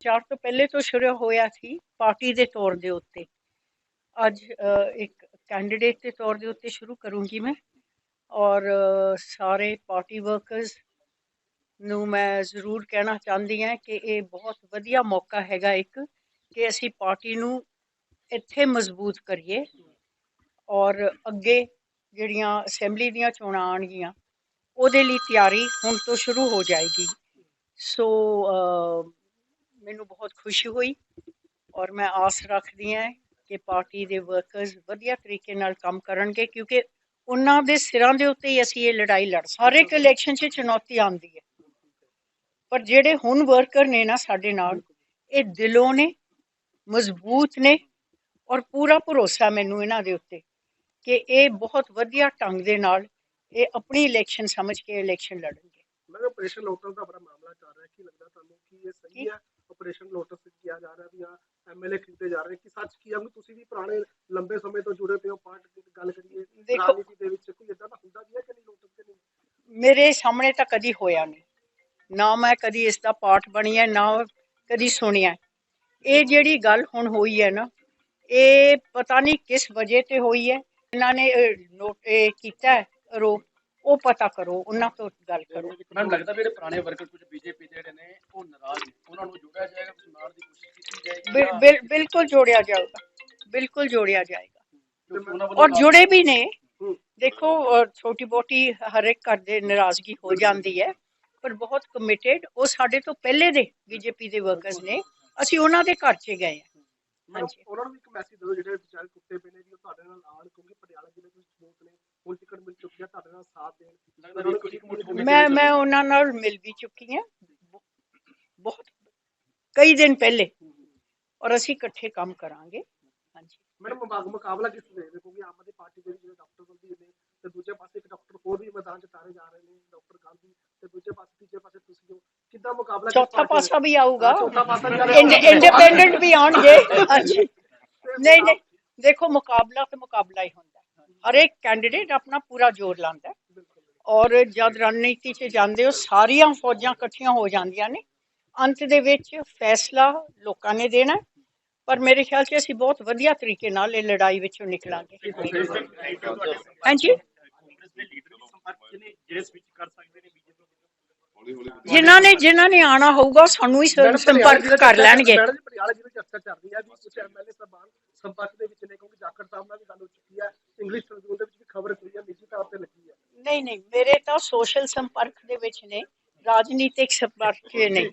ਪ੍ਰਚਾਰ ਤੋਂ ਪਹਿਲੇ ਤੋਂ ਸ਼ੁਰੂ ਹੋਇਆ ਸੀ, ਪਾਰਟੀ ਦੇ ਤੌਰ ਦੇ ਉੱਤੇ। ਅੱਜ ਇੱਕ ਕੈਂਡੀਡੇਟ ਦੇ ਤੌਰ ਦੇ ਉੱਤੇ ਸ਼ੁਰੂ ਕਰੂੰਗੀ ਮੈਂ। ਔਰ ਸਾਰੇ ਪਾਰਟੀ ਵਰਕਰਸ ਨੂੰ ਮੈਂ ਜ਼ਰੂਰ ਕਹਿਣਾ ਚਾਹੁੰਦੀ ਹਾਂ ਕਿ ਇਹ ਬਹੁਤ ਵਧੀਆ ਮੌਕਾ ਹੈਗਾ ਇੱਕ, ਕਿ ਅਸੀਂ ਪਾਰਟੀ ਨੂੰ ਇੱਥੇ ਮਜ਼ਬੂਤ ਕਰੀਏ ਔਰ ਅੱਗੇ ਜਿਹੜੀਆਂ ਅਸੈਂਬਲੀ ਦੀਆਂ ਚੋਣਾਂ ਆਉਣਗੀਆਂ, ਉਹਦੇ ਲਈ ਤਿਆਰੀ ਹੁਣ ਤੋਂ ਸ਼ੁਰੂ ਹੋ ਜਾਏਗੀ। ਸੋ ਮੈਨੂੰ ਬਹੁਤ ਖੁਸ਼ੀ ਹੋਈ ਔਰ ਮੈਂ ਆਸ ਰੱਖਦੀ ਹਾਂ ਕਿ ਪਾਰਟੀ ਦੇ ਵਰਕਰਸ ਵਧੀਆ ਤਰੀਕੇ ਨਾਲ ਕੰਮ ਕਰਨਗੇ ਕਿਉਂਕਿ ਉਹਨਾਂ ਦੇ ਸਿਰਾਂ ਦੇ ਉੱਤੇ ਹੀ ਅਸੀਂ ਇਹ ਲੜਾਈ ਲੜ, ਹਰ ਇੱਕ ਇਲੈਕਸ਼ਨ 'ਚ ਚੁਣੌਤੀ ਆਉਂਦੀ ਹੈ। ਪਰ ਜਿਹੜੇ ਹੁਣ ਵਰਕਰ ਨੇ ਨਾ ਸਾਡੇ ਨਾਲ, ਇਹ ਦਿਲੋਂ ਨੇ, ਮਜ਼ਬੂਤ ਨੇ ਔਰ ਪੂਰਾ ਭਰੋਸਾ ਮੈਨੂੰ ਇਹਨਾਂ ਦੇ ਉੱਤੇ ਕਿ ਇਹ ਬਹੁਤ ਵਧੀਆ ਢੰਗ ਦੇ ਨਾਲ ਇਹ ਆਪਣੀ ਇਲੈਕਸ਼ਨ ਸਮਝ ਕੇ ਇਲੈਕਸ਼ਨ ਲੜਨਗੇ। ਮੈਂ ਆਪਰੇਸ਼ਨ ਲੋਟਸ ਦਾ ਬੜਾ ਮਾਮਲਾ ਚੱਲ ਰਿਹਾ ਕੀ ਲੱਗਦਾ ਤੁਹਾਨੂੰ ਕਿ ਇਹ ਸਹੀ ਹੈ? ਆਪਰੇਸ਼ਨ ਲੋਟਸ ਕਿਹਾ ਜਾ ਰਿਹਾ ਵੀ ਹਾਂ ਐਮਐਲਏ ਖਰੀਦੇ ਜਾ ਰਹੇ ਕਿ ਸੱਚ ਕੀ ਆ? ਤੁਸੀਂ ਵੀ ਪੁਰਾਣੇ ਲੰਬੇ ਸਮੇਂ ਤੋਂ ਜੁੜੇ ਪਏ ਹੋ ਪਾਰਟੀ ਦੀ ਗੱਲ ਕਰੀਏ ਰਾਜਨੀਤੀ ਦੇ ਵਿੱਚ ਕੋਈ ਇਦਾਂ ਦਾ ਹੁੰਦਾ ਵੀ ਹੈ ਕਿ ਨਹੀਂ ਲੋਟਸ ਦੇ ਨਹੀਂ? ਮੇਰੇ ਸਾਹਮਣੇ ਤਾਂ ਕਦੀ ਹੋਇਆ ਨਹੀਂ। ਨਾ ਮੈਂ ਕਦੀ ਇਸ ਦਾ ਪਾਠ ਬਣੀ ਹੈ ਨਾ ਕਦੀ ਸੁਣਿਆ। ਇਹ ਜਿਹੜੀ ਗੱਲ ਹੁਣ ਹੋਈ ਹੈ ਨਾ ਇਹ ਪਤਾ ਨਹੀਂ ਕਿਸ ਵਜ੍ਹਾ ਤੇ ਹੋਈ ਹੈ। ਇਹਨਾਂ ਨੇ ਨੋਟ ਕੀਤਾ ਆਰੋਪ ਉਹ ਪਤਾ ਕਰੋ ਉਹਨਾਂ ਤੋਂ ਗੱਲ ਕਰੋ। ਮੈਨੂੰ ਲੱਗਦਾ ਵੀ ਜਿਹੜੇ ਪੁਰਾਣੇ ਵਰਕਰ ਕੁਝ ਬੀਜੇਪੀ ਦੇ ਜਿਹੜੇ ਨੇ ਉਹ ਨਾਰਾਜ਼ ਨੇ। ਉਹਨਾਂ ਨੂੰ ਜੋੜਿਆ ਜਾਏਗਾ ਨਾਲ ਦੀ ਕੋਸ਼ਿਸ਼ ਕੀਤੀ ਜਾਏਗੀ ਬਿਲ- ਬਿਲ- ਬਿਲਕੁਲ ਜੋੜਿਆ ਜਾਊਗਾ। ਬਿਲਕੁਲ ਜੋੜਿਆ ਜਾਏਗਾ। ਔਰ ਜੁੜੇ ਵੀ ਨੇ। ਦੇਖੋ ਛੋਟੀ ਬੋਟੀ ਹਰ ਇੱਕ ਘਰ ਦੇ ਨਾਰਾਜ਼ਗੀ ਹੋ ਜਾਂਦੀ ਹੈ ਪਰ ਬਹੁਤ ਕਮਿਟਿਡ ਉਹ ਸਾਡੇ ਤੋਂ ਪਹਿਲੇ ਦੇ ਬੀਜੇਪੀ ਦੇ ਵਰਕਰਸ ਨੇ। ਅਸੀਂ ਉਹਨਾਂ ਦੇ ਘਰ 'ਚ ਗਏ ਹਾਂਜੀ। ਉਹਨਾਂ ਨੂੰ ਵੀ ਇੱਕ ਮੈਸੇਜ ਦਿਓ ਜਿਹੜੇ ਵਿਚਾਰੇ ਟੁੱਟੇ ਪਏ ਨੇ ਵੀ ਉਹ ਤੁਹਾਡੇ ਨਾਲ ਆਉਣ ਕਿਉਂਕਿ ਪਟਿਆਲਾ ਜ਼ਿਲ੍ਹੇ ਵਿੱਚ ਸਬੂਤ ਨੇ ਹੁਣ ਟਿਕਟ ਮਿਲ ਚੁੱਕੀ ਹੈ ਤੁਹਾਡੇ ਨਾਲ ਸਾਥ ਦੇਣ ਮੈਂ ਮੈਂ ਉਹਨਾਂ ਨਾਲ ਮਿਲ ਵੀ ਚੁੱਕੀ ਹਾਂ। ਬਹੁਤ ਕਈ ਦਿਨ ਪਹਿਲੇ। ਔਰ ਅਸੀਂ ਇਕੱਠੇ ਕੰਮ ਕਰਾਂਗੇ। ਹਾਂਜੀ। ਮੈਡਮ ਮੁਕਾ- ਮੁਕਾਬਲਾ ਕਿਸ ਦੇ ਕਿਉਂਕਿ ਆਮ ਆਦਮੀ ਪਾਰਟੀ ਦੇ ਜਿਹੜੇ ਡਾਕਟਰ ਬਲਦੀਪ ਨੇ ਤੇ ਦੂਜੇ ਪਾਸੇ ਇੱਕ ਡਾਕਟਰ ਹੋਰ ਵੀ ਮੈਦਾਨ ਚ ਤਾਰੇ ਜਾ ਰਹੇ ਨੇ ਡਾਕਟਰ ਗਾਂਧੀ ਤੇ ਦੂਜੇ ਪਾਸੇ ਤੀਜੇ ਪਾਸੇ ਤੁਸੀਂ ਹੋ ਕਿੱਦਾਂ ਮੁਕਾਬਲਾ ਕਿਸ ਚੌਥਾ ਪਾਰਟੀ ਪਾਸਾ ਵੀ ਆਊਗਾ। ਚੌਥਾ ਪਾਸਾ ਵੀ ਆਊਗਾ। ਇੰਡੀਪੈਂਡੈਂਟ ਵੀ ਆਉਣਗੇ। ਹਾਂਜੀ। ਨਹੀਂ ਨਹੀਂ। ਦੇਖੋ ਮੁਕਾਬਲਾ ਤੇ ਮੁਕਾਬਲਾ ਹੀ ਹੁੰਦਾ। ਹੈ। ਹਰ ਇੱਕ ਕੈਂਡੀਡੇਟ ਆਪਣਾ ਪੂਰਾ ਜ਼ੋਰ ਲਾਉਂਦਾ ਔਰ ਜਦ ਰਣਨੀਤੀ 'ਚ ਜਾਂਦੇ ਹੋ ਸਾਰੀਆਂ ਫੌਜਾਂ ਇਕੱਠੀਆਂ ਹੋ ਜਾਂਦੀਆਂ ਨੇ। ਅੰਤ ਦੇ ਵਿੱਚ ਫੈਸਲਾ ਲੋਕਾਂ ਨੇ ਦੇਣਾ। ਪਰ ਮੇਰੇ ਖਿਆਲ 'ਚ ਅਸੀਂ ਬਹੁਤ ਵਧੀਆ ਤਰੀਕੇ ਨਾਲ ਇਹ ਲੜਾਈ ਵਿੱਚੋਂ ਨਿਕਲਾਂਗੇ। ਹਾਂਜੀ? ਜਿਨ੍ਹਾਂ ਨੇ ਜਿਨ੍ਹਾਂ ਨੇ ਆਣਾ ਹੋਊਗਾ ਸਾਨੂੰ ਹੀ ਸੰਪਰਕ ਕਰ ਲੈਣਗੇ। ਪਟਿਆਲਾ ਜ਼ਿਲ੍ਹੇ ਚ ਚੱਲ ਰਹੀ ਹੈ ਵੀ ਕੁਝ ਐਮਐਲਏ ਸੰਪਰਕ ਦੇ ਵਿੱਚ ਨੇ ਕਿਉਂਕਿ ਜਾਖੜ ਸਾਹਿਬ ਨਾਲ ਵੀ ਗੱਲ ਹੋ ਚੁੱਕੀ ਇੰਗਲਿਸ਼ ਟ੍ਰਿਬਿਊਨ ਦੇ ਵਿੱਚ ਵੀ ਖਬਰ ਹੋਈ ਹੈ ਨਿੱਜੀ ਤੌਰ ਤੇ ਲੱਗੀ ਹੈ ਨਹੀਂ ਨਹੀਂ ਮੇਰੇ ਤਾਂ ਸੋਸ਼ਲ ਸੰਪਰਕ ਦੇ ਵਿੱਚ ਨੇ ਰਾਜਨੀਤਿਕ ਸੰਪਰਕ 'ਚ ਨਹੀਂ